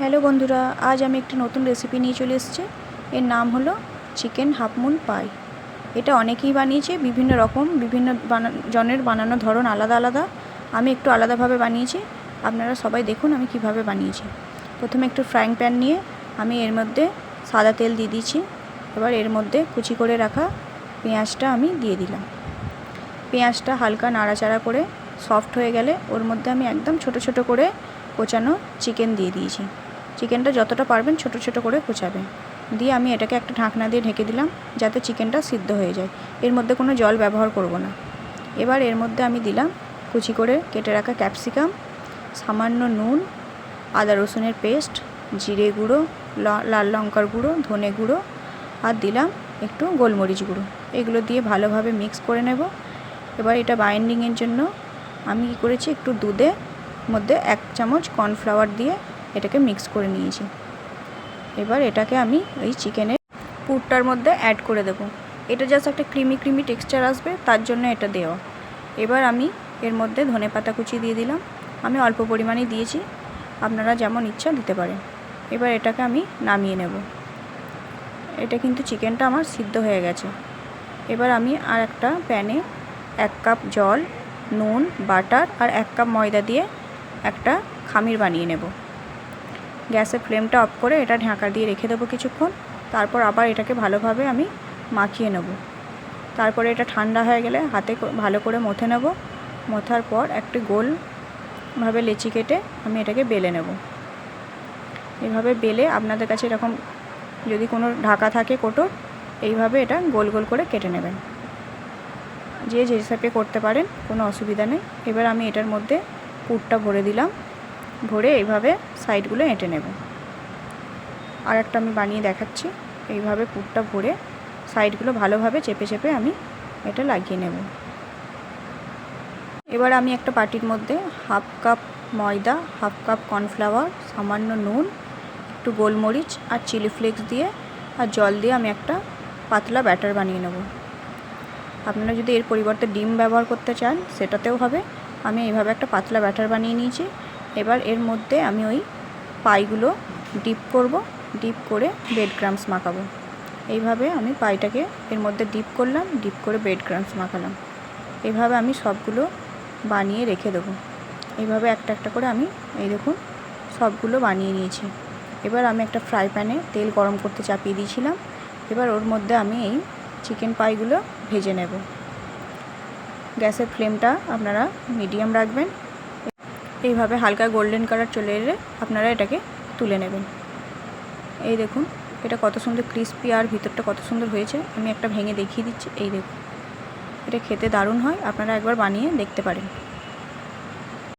Hello বন্ধুরা, আজ আমি একটি নতুন রেসিপি নিয়ে চলে এসেছি। এর নাম হলো চিকেন হাফমুন পাই এটা অনেকেই বানিয়েছে, বিভিন্ন রকম, বিভিন্ন জনের বানানো ধরন আলাদা আলাদা। আমি একটু আলাদাভাবে বানিয়েছি। আপনারা সবাই দেখুন আমি কীভাবে বানিয়েছি। প্রথমে একটু ফ্রাইং প্যান নিয়ে আমি এর মধ্যে সাদা তেল দিয়ে দিয়েছি। এবার এর মধ্যে কুচি করে রাখা পেঁয়াজটা আমি দিয়ে দিলাম। পেঁয়াজটা হালকা নাড়াচাড়া করে সফট হয়ে গেলে ওর মধ্যে আমি একদম ছোট ছোট করে কোচানো চিকেন দিয়ে দিয়েছি। চিকেনটা যতটা পারবেন ছোট ছোট করে কোচাবেন। দিয়ে আমি এটাকে একটা ঢাকনা দিয়ে ঢেকে দিলাম যাতে চিকেনটা সিদ্ধ হয়ে যায়। এর মধ্যে কোনো জল ব্যবহার করব না। এবার এর মধ্যে আমি দিলাম কুচি করে কেটে রাখা ক্যাপসিকাম, সামান্য নুন, আদা রসুনের পেস্ট, জিরে গুঁড়ো লাল লঙ্কার গুঁড়ো, ধনে গুঁড়ো আর দিলাম একটু গোলমরিচ গুঁড়ো। এগুলো দিয়ে ভালোভাবে মিক্স করে নেব। এবার এটা বাইন্ডিংয়ের জন্য আমি কী করেছি একটু দুধে মধ্যে এক চামচ কর্নফ্লাওয়ার দিয়ে এটাকে মিক্স করে নিয়েছি। এবার এটাকে আমি ওই চিকেনের পুরটার মধ্যে অ্যাড করে দেবো। এটা জাস্ট একটা ক্রিমি ক্রিমি টেক্সচার আসবে, তার জন্য এটা দেওয়া। এবার আমি এর মধ্যে ধনে পাতা কুচি দিয়ে দিলাম। আমি অল্প পরিমাণে দিয়েছি, আপনারা যেমন ইচ্ছা দিতে পারেন। এবার এটাকে আমি নামিয়ে নেব। এটা কিন্তু চিকেনটা আমার সিদ্ধ হয়ে গেছে। এবার আমি আর একটা প্যানে এক কাপ জল, নুন বাটার আর এক কাপ ময়দা দিয়ে একটা খামির বানিয়ে নেব। গ্যাসের ফ্লেমটা অফ করে এটা ঢাকা দিয়ে রেখে দেবো কিছুক্ষণ। তারপর আবার এটাকে ভালোভাবে আমি মাখিয়ে নেব। তারপরে এটা ঠান্ডা হয়ে গেলে হাতে ভালো করে মথে নেব। মথার পর একটি গোলভাবে লেচি কেটে আমি এটাকে বেলে নেব। এভাবে বেলে আপনাদের কাছে এরকম যদি কোনো ঢাকা থাকে কোটোর, এইভাবে এটা গোল গোল করে কেটে নেবেন। যে যে হিসাবে করতে পারেন, কোনো অসুবিধা নেই। এবার আমি এটার মধ্যে পুরটা ভরে দিলাম। ভরে এইভাবে সাইডগুলো এঁটে নেব। আর একটা আমি বানিয়ে দেখাচ্ছি। এইভাবে পুরটা ভরে সাইডগুলো ভালোভাবে চেপে চেপে আমি এটা লাগিয়ে নেব। এবার আমি একটা বাটির মধ্যে হাফ কাপ ময়দা, হাফ কাপ কর্নফ্লাওয়ার, সামান্য নুন, একটু গোলমরিচ আর চিলি ফ্লেক্স দিয়ে আর জল দিয়ে আমি একটা পাতলা ব্যাটার বানিয়ে নেব। আপনারা যদি এর পরিবর্তে ডিম ব্যবহার করতে চান, সেটাতেও হবে। আমি এইভাবে একটা পাতলা ব্যাটার বানিয়ে নিয়েছি। এবার এর মধ্যে আমি ওই পাইগুলো ডিপ করব, ডিপ করে বেড ক্রামস মাখাবো। এইভাবে আমি পাইটাকে এর মধ্যে ডিপ করলাম, ডিপ করে বেড ক্রামস মাখালাম। এইভাবে আমি সবগুলো বানিয়ে রেখে দেবো। এইভাবে একটা একটা করে আমি, এই দেখুন, সবগুলো বানিয়ে নিয়েছি। এবার আমি একটা ফ্রাই প্যানে তেল গরম করতে চাপিয়ে দিয়েছিলাম। এবার ওর মধ্যে আমি এই চিকেন পাইগুলো ভেজে নেব। গ্যাসের ফ্লেমটা আপনারা মিডিয়াম রাখবেন। এইভাবে হালকা গোল্ডেন কালার চলে এলে আপনারা এটাকে তুলে নেবেন। এই দেখুন, এটা কত সুন্দর ক্রিস্পি আর ভিতরটা কত সুন্দর হয়েছে। আমি একটা ভেঙে দেখিয়ে দিচ্ছি, এই দেখুন। এটা খেতে দারুণ হয়, আপনারা একবার বানিয়ে দেখতে পারেন।